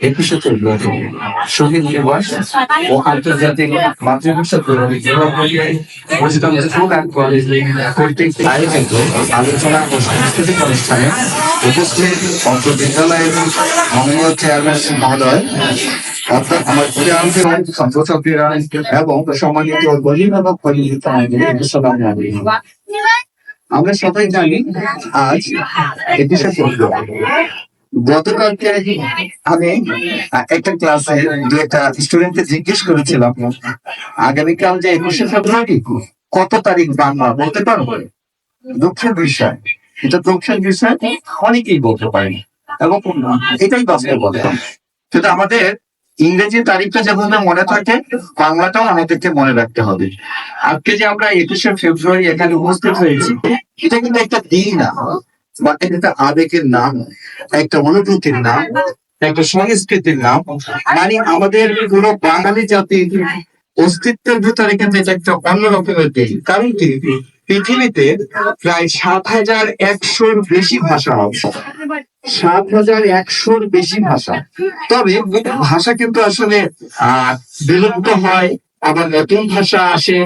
একুশে ফেব্রুয়ারি শহীদ দিবস ও আন্তর্জাতিক মাতৃভাষা কর্তৃক আয়োজিত আলোচনা ও সাংস্কৃতিক অনুষ্ঠানে উপস্থিত বিদ্যালয়ের মাননীয় চেয়ারম্যান মহোদয়, অর্থাৎ আমার এবং আমরা সবাই জানি আজ একুশে ফেব্রুয়ারি গতকালকে আমি একটা ক্লাসে দু একটা স্টুডেন্টকে জিজ্ঞেস করেছিলাম, আগামীকাল যে একুশে ফেব্রুয়ারি, কত তারিখ বাংলা বলতে পারব? দুঃখের বিষয়। এটা দুঃখের বিষয়, অনেকেই বলতে পারেনি এবং এটাই বাস্তবতা কিন্তু আমাদের ইংরেজি তারিখটা যেভাবে মনে থাকে, বাংলাটাও আমাদেরকে মনে রাখতে হবে। আজকে যে আমরা একুশে ফেব্রুয়ারি এখানে উপস্থিত হয়েছি, এটা কিন্তু একটা দিন না। এটা একটা আবেগের নাম একটা অনুভূতির নাম, একটা সংস্কৃতির নাম। মানে আমাদের পুরো বাঙালি জাতির অস্তিত্বের ভিতরে কিন্তু এটা একটা অন্য রকমের দিন কারণ কি? পৃথিবীতে প্রায় সাত হাজার একশোর বেশি ভাষা আছে। সাত হাজার একশোর বেশি ভাষা। তবে ভাষা কিন্তু আসলে, আহ, বিলুপ্ত হয় আবার নতুন ভাষা আসে।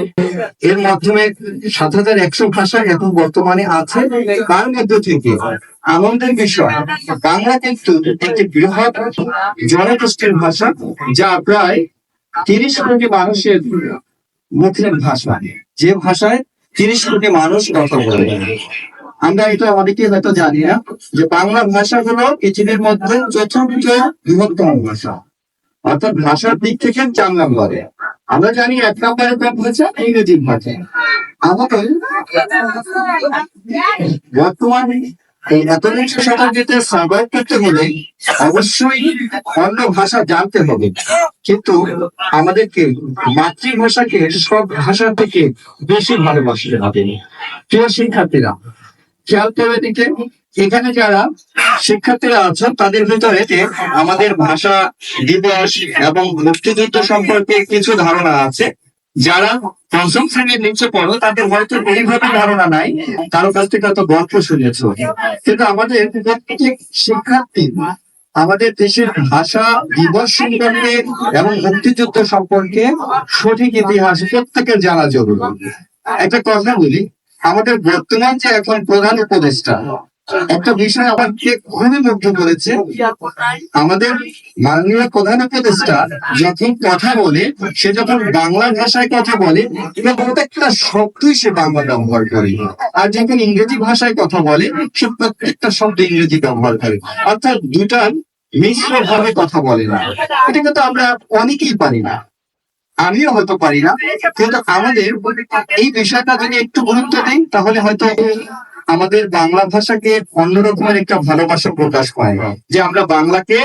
এর মাধ্যমে সাত হাজার একশো ভাষা এখন বর্তমানে আছে তার মধ্যে থেকে। আনন্দের বিষয়, বাংলা কিন্তু একটি বৃহৎ জনগোষ্ঠীর ভাষা, যা প্রায় তিরিশ কোটি মানুষের মুখের ভাষা। যে ভাষায় তিরিশ কোটি মানুষ কথা বলে। আমরা এটা অনেকে হয়তো জানি না যে বাংলা ভাষা হলো পৃথিবীর মধ্যে চতুর্থ বৃহত্তম ভাষা। অর্থাৎ ভাষার দিক থেকে চার নম্বরে। আমরা জানি এক নম্বরে কোন ভাষা ইংরেজি ভাষা আমাদের বর্তমানে এই একবিংশ শতাব্দীতে সার্ভাইভ করতে হলে অবশ্যই অন্য ভাষা জানতে হবে। কিন্তু আমাদেরকে মাতৃভাষাকে, সব ভাষা থেকে বেশি ভালোবাসতে হবে। প্রিয় শিক্ষার্থীরা, খেয়াল করে দিকে এখানে যারা শিক্ষার্থীরা আছেন, তাদের ভিতরে যে আমাদের ভাষা দিবস এবং মুক্তিযুদ্ধ সম্পর্কে কিছু ধারণা আছে। যারা পঞ্চম শ্রেণির নিচে পড়ো, তাদের হয়তো এইভাবে ধারণা নাই। কারও কাছ থেকে হয়তো গল্প শুনেছ। কিন্তু আমাদের প্রত্যেক শিক্ষার্থী, আমাদের দেশের ভাষা দিবস সম্পর্কে এবং মুক্তিযুদ্ধ সম্পর্কে সঠিক ইতিহাস প্রত্যেকের জানা জরুরি। একটা কথা বলি, আমাদের বর্তমান যে এখন প্রধান উপদেষ্টা একটা বিষয় আমাকে খুবই মুগ্ধ করেছে? আমাদের মাননীয় প্রধান উপদেষ্টা যখন কথা বলে, সে যখন বাংলা ভাষায় কথা বলে প্রত্যেকটা শব্দই সে বাংলা ব্যবহার করে। আর যখন ইংরেজি ভাষায় কথা বলে, সে প্রত্যেকটা শব্দ ইংরেজি ব্যবহার করে। অর্থাৎ দুটার মিশ্র ভাবে কথা বলে না। এটা কিন্তু আমরা অনেকেই পারি না। আমিও হয়তো পারি না। কিন্তু আমাদের এই বিষয়টা যদি একটু গুরুত্ব দেই, তাহলে হয়তো আমাদের বাংলা ভাষাকে অন্যরকমের একটা ভালোবাসা প্রকাশ পায়। যে আমরা বাংলাকে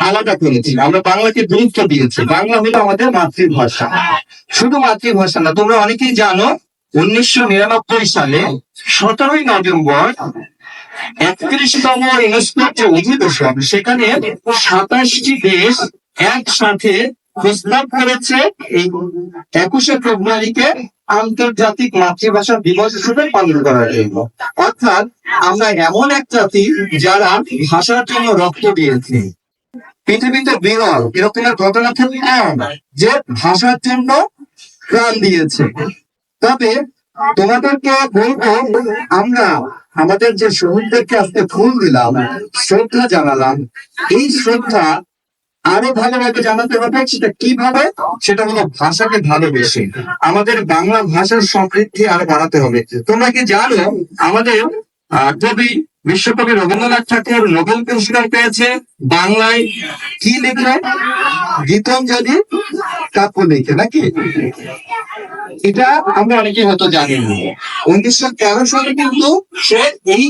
আলাদা করেছি আমরা বাংলাকে গুরুত্ব দিয়েছি। বাংলা হলো আমাদের মাতৃভাষা। শুধু মাতৃভাষা না তোমরা অনেকেই জানো উনিশশো নিরানব্বই সালে সতেরোই নভেম্বর একত্রিশতম ইউনেস্কোর যে অধিবেশন সেখানে সাতাশটি দেশ একসাথে প্রস্তাব করেছে এই একুশে ফেব্রুয়ারিকে আন্তর্জাতিক মাতৃভাষা দিবস হিসেবে পালন করার জন্য। অর্থাৎ আমরা এমন এক জাতি যারা ভাষার জন্য রক্ত দিয়েছি। পৃথিবীতে বিরল এরকমের ঘটনা কম যে ভাষার জন্য প্রাণ দিয়েছে। তবে তোমাদেরকে বলব, আমরা আমাদের যে শহীদদেরকে আজকে ফুল দিলাম, শ্রদ্ধা জানালাম। এই শ্রদ্ধা আরও ভালোভাবে জানাতে হবে সেটা কীভাবে? সেটা হলো ভাষাকে ভালোবেসে। আমাদের বাংলা ভাষার সমৃদ্ধি আরও বাড়াতে হবে। তোমরা কি জানো, আমাদের কবি বিশ্বকবি রবীন্দ্রনাথ ঠাকুর নোবেল পুরস্কার পেয়েছে। বাংলায় কি লিখলেন? গীতাঞ্জলি কাব্য লিখে, নাকি? এটা আমরা অনেকে হয়তো জানি না। উনিশশো তেরো সালে কিন্তু সে এই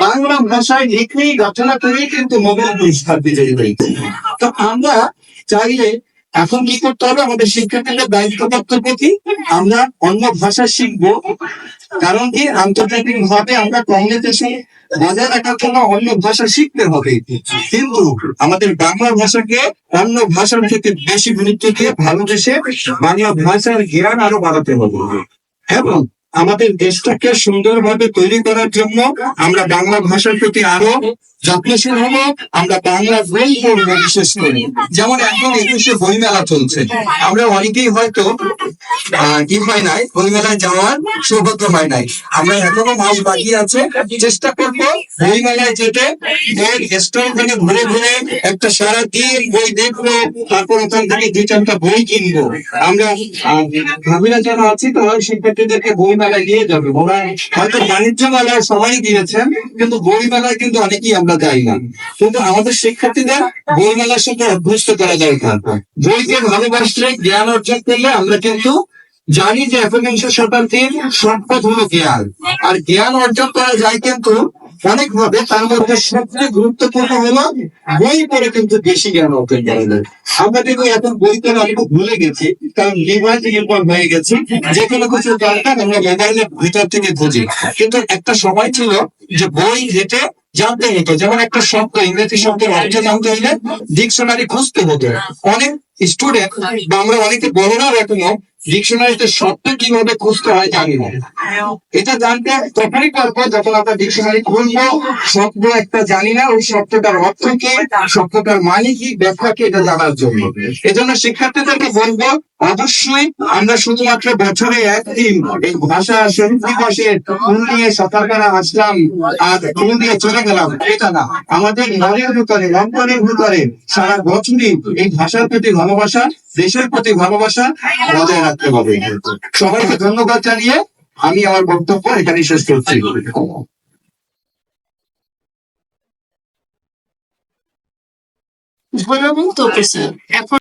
বাংলা ভাষায় লিখেই রচনা করে কিন্তু নোবেল পুরস্কার বিজয়ী হয়েছে। তো আমরা চাইলে এখন কি করতে হবে? আমাদের শিক্ষার্থীদের দায়িত্বপ্রাপ্ত প্রতি আমরা অন্য ভাষা শিখব। কারণ কি? আন্তর্জাতিক ভাবে আমরা কমিউনিকেশন বজায় রাখার জন্য অন্য ভাষা শিখতে হবে। কিন্তু আমাদের বাংলা ভাষাকে অন্য ভাষার থেকে বেশি গুরুত্ব দিয়ে ভালো দেশে বাংলা ভাষার জ্ঞান আরও বাড়াতে হবে। এবং আমাদের দেশটাকে সুন্দরভাবে তৈরি করার জন্য আমরা বাংলা ভাষার প্রতি আরও যত্নশীল হব, আমরা বাংলা বই পড়ব বিশেষ করে। যেমন এখন একুশে বইমেলা চলছে। আমরা অনেকেই হয়তো কি হয় নাই, বইমেলায় যাওয়ার সৌভাগ্য হয় নাই। আমরা এখনও মাস বাকি আছে, চেষ্টা করব বইমেলায় যেতে। বই স্টল থেকে ঘুরে ঘুরে একটা সারা দিন বই দেখব, তারপর ওখান থেকে দুই চারটা বই কিনবো। আমরা ভাবিরা যারা আছি তারা শিক্ষার্থীদেরকে বই মেলায় দিয়ে যাবে। হয়তো বাণিজ্য মেলায় সবাই দিয়েছেন, কিন্তু বই মেলায় কিন্তু অনেকেই আমরা যাই না। কিন্তু আমাদের শিক্ষার্থীদের বই মেলার সাথে অভ্যস্ত করা দরকার। বইকে ভালোবাসলে, জ্ঞান অর্জন করলে আমরা কিন্তু জানি যে একবিংশ শতাব্দীর সম্পদ হলো জ্ঞান। আর জ্ঞান অর্জন করা যায় কিন্তু অনেক তার মধ্যে সবচেয়ে গুরুত্বপূর্ণ হলো বই পড়ে কিন্তু বেশি জ্ঞান অর্জন করা যায়। আমরা কিন্তু এখন বই পড়ে অনেক ভুলে গেছি, কারণ ডিভাইস নির্ভর হয়ে গেছে। যে কোনো কিছু দরকার, আমরা মোবাইলের ভিতর থেকে খুঁজি কিন্তু একটা সময় ছিল যে বই হেঁটে জানতে হতো। যেমন একটা শব্দ, ইংরেজি শব্দের অর্থ জানতে হলে ডিকশনারি খুঁজতে হতো। অনেক স্টুডেন্ট বা আমরা অনেকে বড়রাও এখনও ডিকশনারিতে শব্দ কীভাবে খুঁজতে হয় জানি না। এটা জানতে তখনই পারব যখন আমরা ডিকশনারি খুলবো শব্দ একটা জানি না, ওই শব্দটার অর্থ কি শব্দটার মানে কি, ব্যাখ্যা কি, এটা জানার জন্য। এজন্য শিক্ষার্থীদেরকে বলব অবশ্যই আমরা শুধুমাত্র বছরে একদিন এই ভাষা শহীদ দিবসে ফুল নিয়ে সকালবেলা আসলাম আর ফুল দিয়ে চলে গেলাম এটা না। আমাদের মনের ভিতরে অন্তরের ভিতরে সারা বছরই এই ভাষার প্রতি ভালোবাসা দেশের প্রতি ভালোবাসা বজায় রাখতে হবে। সবাইকে ধন্যবাদ জানিয়ে আমি আমার বক্তব্য এখানে শেষ করছি। ধন্যবাদ তোকে স্যার এখন